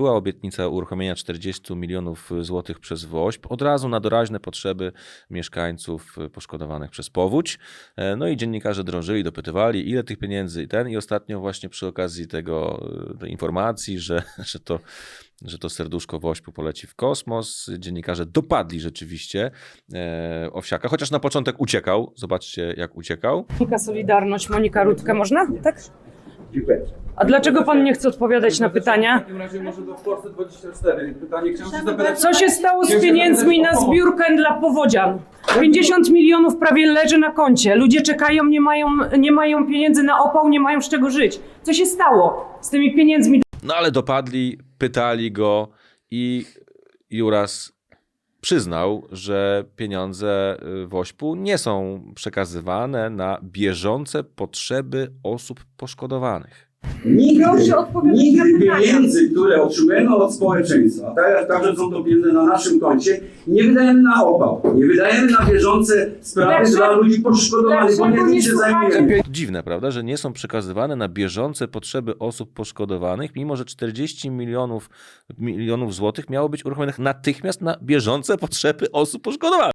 Była obietnica uruchomienia 40 milionów złotych przez WOŚP od razu na doraźne potrzeby mieszkańców poszkodowanych przez powódź. E, No i dziennikarze drążyli, dopytywali, ile tych pieniędzy i ten. I ostatnio właśnie przy okazji tego, e, tej informacji, że, że, to, że to serduszko WOŚP-u poleci w kosmos, dziennikarze dopadli rzeczywiście e, Owsiaka, chociaż na początek uciekał. Zobaczcie, jak uciekał. Monika Solidarność, Monika Rutkę, można? Tak? Dziękuję. A dlaczego pan nie chce odpowiadać na pytania? W takim razie może do Polsce 24. Pytanie chciałem się zapytać. Co się stało z pieniędzmi na zbiórkę dla powodzian? 50 milionów prawie leży na koncie. Ludzie czekają, nie mają, nie mają pieniędzy na opał, nie mają z czego żyć. Co się stało z tymi pieniędzmi? No ale dopadli, pytali go i Juras przyznał, że pieniądze y, WOŚP-u nie są przekazywane na bieżące potrzeby osób poszkodowanych. Nigdy, Proszę odpowiedzieć na nigdy pytania. pieniędzy, które otrzymujemy od społeczeństwa, tak, także są to pieniądze na naszym koncie, nie wydajemy na opał, nie wydajemy na bieżące sprawy Dlaczego- dla ludzi poszkodowanych, bo dlaczego nie nie tym się słuchacie zajmujemy. Dziwne, prawda, że nie są przekazywane na bieżące potrzeby osób poszkodowanych, mimo że 40 milionów, milionów złotych miało być uruchomionych natychmiast na bieżące potrzeby osób poszkodowanych.